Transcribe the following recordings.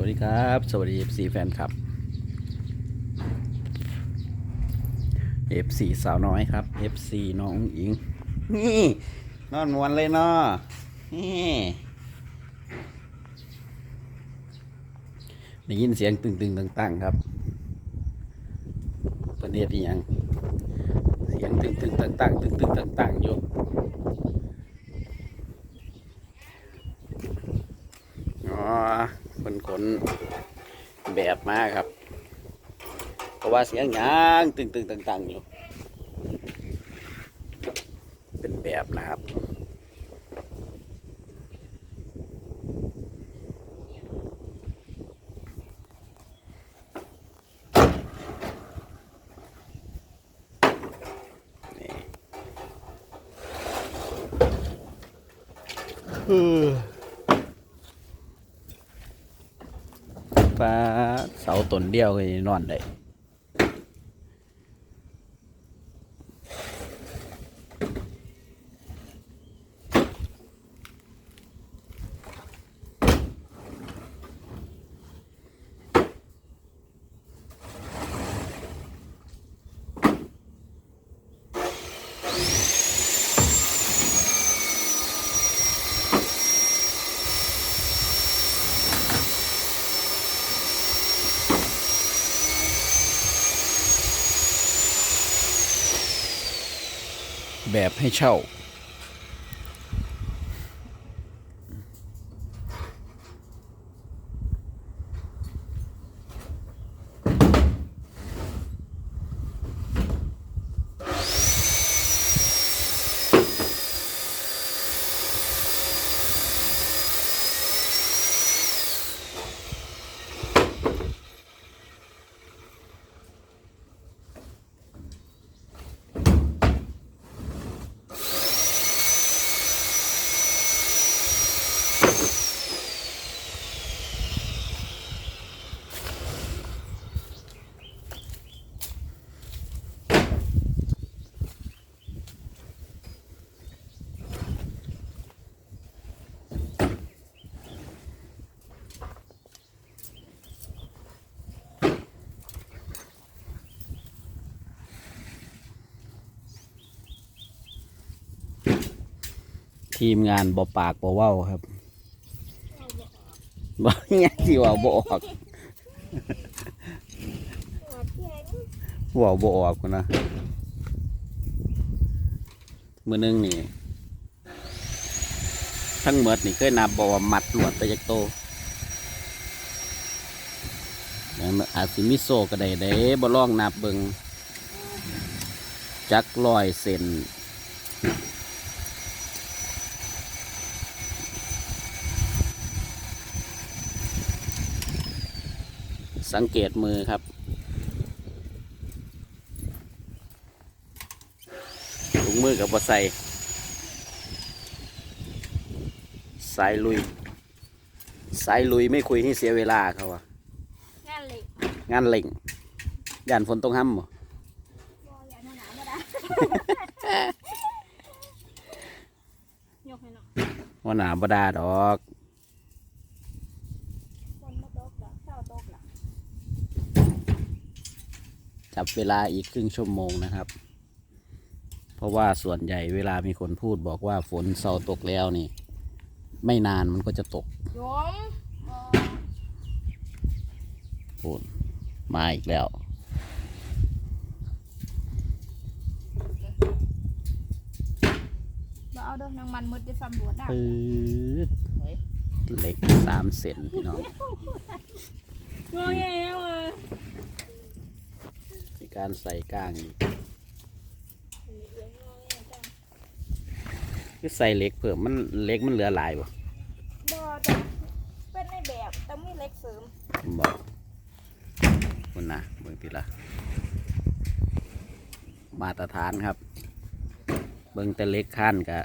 วัสดีครับ สวัสดี FC แฟนคลับ FC สาวน้อยครับ FC น้องอิง นี่นอนมวนเลยเนาะนี่ได้ยินเสียงตึงตึงๆต่างๆครับประเดี๋ยวยังเสียงตึงตึงๆต่างๆตึงตึงๆต่างๆอยู่อ๋อ คนขนแบบมาครับ เพราะว่าเสียงยางตึงตึงๆต่างๆอยู่เป็นแบบนะครับนี่เออ ฟ้าเสาต้นเดียวก็นอนได้ แบบให้เช่า ทีมงานบ่ปากบ่เว้าครับบ่ยังที่ว่าบ่ออกว่าบ่ออกพุ่นนะมือนึงนี่ ทั้งหมดนี่เคยนับบอกว่ามัดหลวดไปจากโตอย่างอาจสิมิโซก็ได้เด้บ่ลองนับเบิงจักร้อยเซน สังเกตมือครับ ถุงมือกับบ่ใส่สายลุย สายลุยไม่คุยให้เสียเวลาเขาอะงานเหล็กงานเล่งย่านฝนต้องห้ำบ่บออย่าหนาๆก็ได้ยกให้หน่อยว่าหนาบดาดอก ฝนมาตกเหรอเช้าตกเหรอ จับเวลาอีกครึ่งชั่วโมงนะครับ เพราะว่าส่วนใหญ่เวลามีคนพูดบอกว่าฝนเศร้าตกแล้วนี่ ไม่นานมันก็จะตกโยมบอฝนมาอีกแล้วบอเอาเด้อนางมันมืดจะสำรวจได้ปืดเหล็กสามเซนพี่น้องงอแงเลยมี การใส่ก้างอีกคือใส่เหล็กเพิ่มมันเหล็กมันเหลือหลายบ่บอจะเป็นในแบบแต่ไม่เล็กเสริมบอกคุณนะเบิ่งทีละมาตรฐานครับ เบิ่งแต่เหล็กขั้นกะ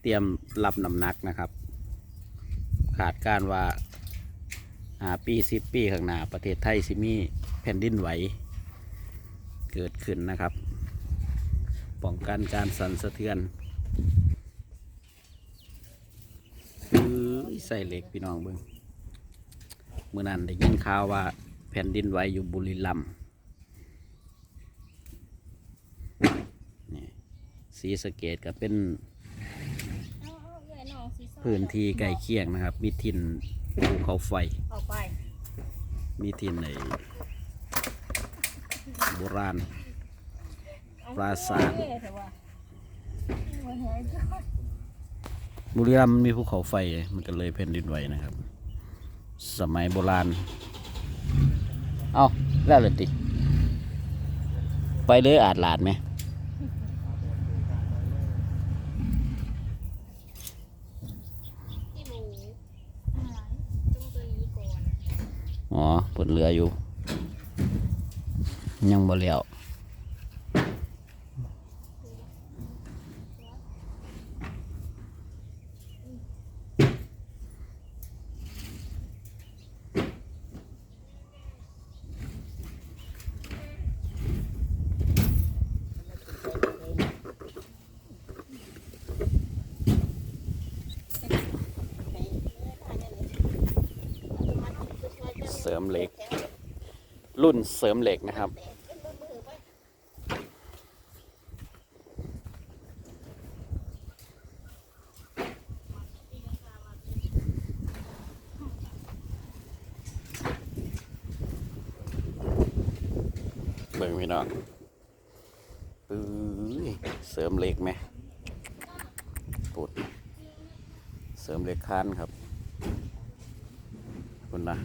เตรียมรับน้ำหนักนะครับ ขาดการว่าหา ปีสิบปีข้างหน้าประเทศไทยสิมีแผ่นดินไหว เกิดขึ้นนะครับ ป้องกันการสั่นสะเทือนอื้อใส่เหล็กพี่น้องเบิ่งเมื่อนั้นได้ยินข่าวว่าแผ่นดินไหวอยู่บุรีรัมย์นี่สีสเกตก็เป็น พื้นที่ใกล้เคียงนะครับ มีทินภูเขาไฟ เอาไปมีทินในโบราณเอปราสาทเอื้อยเถอะว่ะเอาไว้ให้ก่อนบุรีรัมย์มีภูเขาไฟ มันก็เลยแผ่นดินไหวนะครับ สมัยโบราณ เอาแล้วเลยติ ไปเลยอาจหลาดไหม ที่หมูอะไรต้องตัวนี้ก่อน อ๋อปวดเรืออยู่ ยังบ่เลี้ยว ริมเหล็ก รุ่นเสริมเหล็กนะครับเบิ่งพี่น้องปื้ยเสริมเหล็กไหมปุดเสริมเหล็กคันครับขอบคุณนะ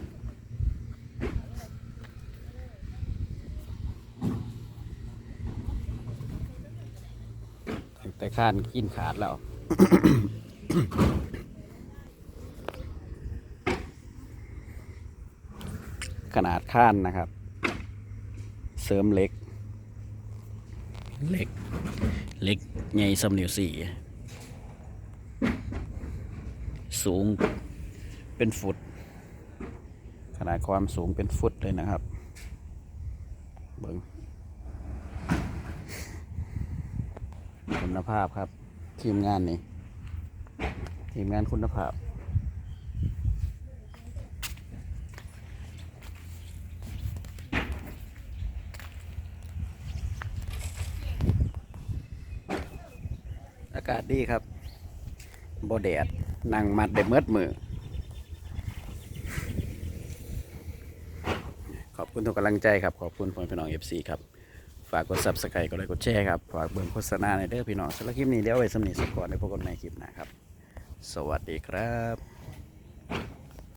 แต่ ข้านกินขาดแล้วขนาดข้านนะครับ เสริมเหล็กเหล็กเหล็กใหญ่สำนิ้วสี่ สูงเป็นฟุต ขนาดความสูงเป็นฟุตเลยนะครับ เบิง คุณภาพครับ ทีมงานนี่ ทีมงานคุณภาพ อากาศดีครับบแดดนั่งมัดได้เมิดมือ ขอบคุณทุกกำลังใจครับ ขอบคุณพ่อพี่น้องเอฟซีครับ ฝากกดซับสไครต์กดไลค์กดแชร์ครับ ฝากเบิ่งโฆษณาในเด้อพี่น้องสำหรับคลิปนี้เดี๋ยวไว้สำนีสกก่อนในพวกกันในคลิปนะครับ สวัสดีครับ